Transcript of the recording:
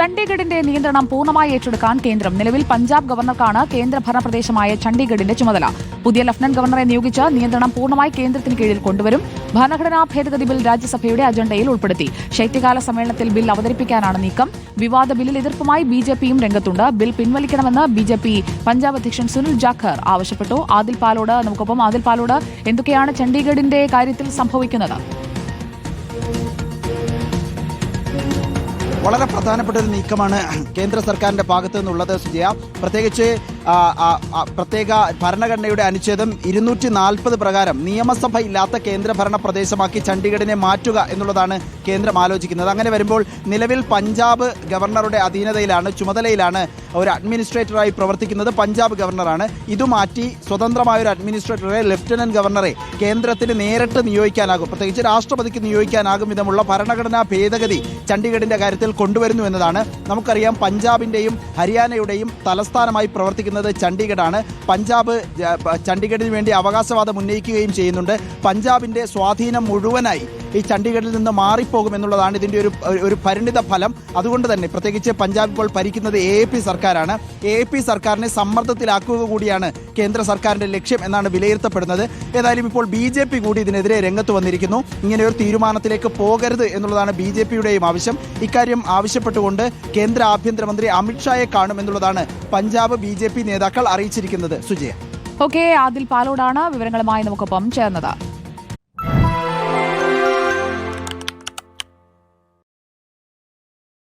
ചണ്ഡീഗഡിന്റെ നിയന്ത്രണം പൂർണമായി ഏറ്റെടുക്കാൻ കേന്ദ്രം നിലവിൽ പഞ്ചാബ് ഗവർണർക്കാണ് കേന്ദ്രഭരണ പ്രദേശമായ ചണ്ഡീഗഡിന്റെ ചുമതല. പുതിയ ലഫ്റ്റനന്റ് ഗവർണറെ നിയോഗിച്ച് നിയന്ത്രണം പൂർണമായി കേന്ദ്രത്തിന് കീഴിൽ കൊണ്ടുവരും. ഭരണഘടനാ ഭേദഗതി ബിൽ രാജ്യസഭയുടെ അജണ്ടയിൽ ഉൾപ്പെടുത്തി. ശൈത്യകാല സമ്മേളനത്തിൽ ബിൽ അവതരിപ്പിക്കാനാണ് നീക്കം. വിവാദ ബില്ലിൽ എതിർപ്പുമായി ബിജെപിയും രംഗത്തുണ്ട്. ബിൽ പിൻവലിക്കണമെന്ന് ബിജെപി പഞ്ചാബ് അധ്യക്ഷൻ സുനിൽ ജാഖർ ആവശ്യപ്പെട്ടു. ആദിൽ പാലോട് നമുക്കൊപ്പം ആദിൽ പാലോട് എന്തൊക്കെയാണ് ചണ്ഡീഗഡിന്റെ കാര്യത്തിൽ സംഭവിക്കുന്നത്? വളരെ പ്രധാനപ്പെട്ട ഒരു നീക്കമാണ് കേന്ദ്ര സർക്കാരിന്റെ ഭാഗത്തു നിന്നുള്ളത് സുജയ. പ്രത്യേകിച്ച് പ്രത്യേക ഭരണഘടനയുടെ അനുച്ഛേദം ഇരുന്നൂറ്റി നാൽപ്പത് പ്രകാരം നിയമസഭ ഇല്ലാത്ത കേന്ദ്രഭരണ പ്രദേശമാക്കി ചണ്ഡീഗഡിനെ മാറ്റുക എന്നുള്ളതാണ് കേന്ദ്രം ആലോചിക്കുന്നത്. അങ്ങനെ വരുമ്പോൾ നിലവിൽ പഞ്ചാബ് ഗവർണറുടെ അധീനതയിലാണ് ചുമതലയിലാണ് ഒരു അഡ്മിനിസ്ട്രേറ്ററായി പ്രവർത്തിക്കുന്നത് പഞ്ചാബ് ഗവർണറാണ്. ഇത് മാറ്റി സ്വതന്ത്രമായ ഒരു അഡ്മിനിസ്ട്രേറ്ററെ ലഫ്റ്റനന്റ് ഗവർണറെ കേന്ദ്രത്തിന് നേരിട്ട് നിയോഗിക്കാനാകും. പ്രത്യേകിച്ച് രാഷ്ട്രപതിക്ക് നിയോഗിക്കാനാകും വിധമുള്ള ഭരണഘടനാ ഭേദഗതി ചണ്ഡീഗഡിന്റെ കാര്യത്തിൽ കൊണ്ടുവരുന്നു എന്നതാണ് നമുക്കറിയാം. പഞ്ചാബിന്റെയും ഹരിയാനയുടെയും തലസ്ഥാനമായി പ്രവർത്തിക്കുന്നത് ചണ്ഡീഗഡാണ്. പഞ്ചാബ് ചണ്ഡീഗഡിന് വേണ്ടി അവകാശവാദം ഉന്നയിക്കുകയും ചെയ്യുന്നുണ്ട്. പഞ്ചാബിന്റെ സ്വാധീനം മുഴുവനായി ഈ ചണ്ഡീഗഡിൽ നിന്ന് മാറിപ്പോകും എന്നുള്ളതാണ് ഇതിന്റെ ഒരു ഒരു- പരിണിത ഫലം. അതുകൊണ്ട് തന്നെ പ്രത്യേകിച്ച് പഞ്ചാബ് ഇപ്പോൾ ഭരിക്കുന്നത് എ പി സർക്കാരാണ്. എ പി സർക്കാരിനെ സമ്മർദ്ദത്തിലാക്കുക കൂടിയാണ് കേന്ദ്ര സർക്കാരിന്റെ ലക്ഷ്യം എന്നാണ് വിലയിരുത്തപ്പെടുന്നത്. ഏതായാലും ഇപ്പോൾ ബി ജെ പി കൂടി ഇതിനെതിരെ രംഗത്ത് വന്നിരിക്കുന്നു. ഇങ്ങനെ ഒരു തീരുമാനത്തിലേക്ക് പോകരുത് എന്നുള്ളതാണ് ബി ജെ പിയുടെയും ആവശ്യം. ഇക്കാര്യം ആവശ്യപ്പെട്ടുകൊണ്ട് കേന്ദ്ര ആഭ്യന്തരമന്ത്രി അമിത്ഷായെ കാണുമെന്നുള്ളതാണ് പഞ്ചാബ് ബി നേതാക്കൾ അറിയിച്ചിരിക്കുന്നത്. സുജയ. ഓക്കെ ആദിൽ പാലോടാണ്. വിവരങ്ങളുമായി നമുക്കൊപ്പം ചേർന്നത്.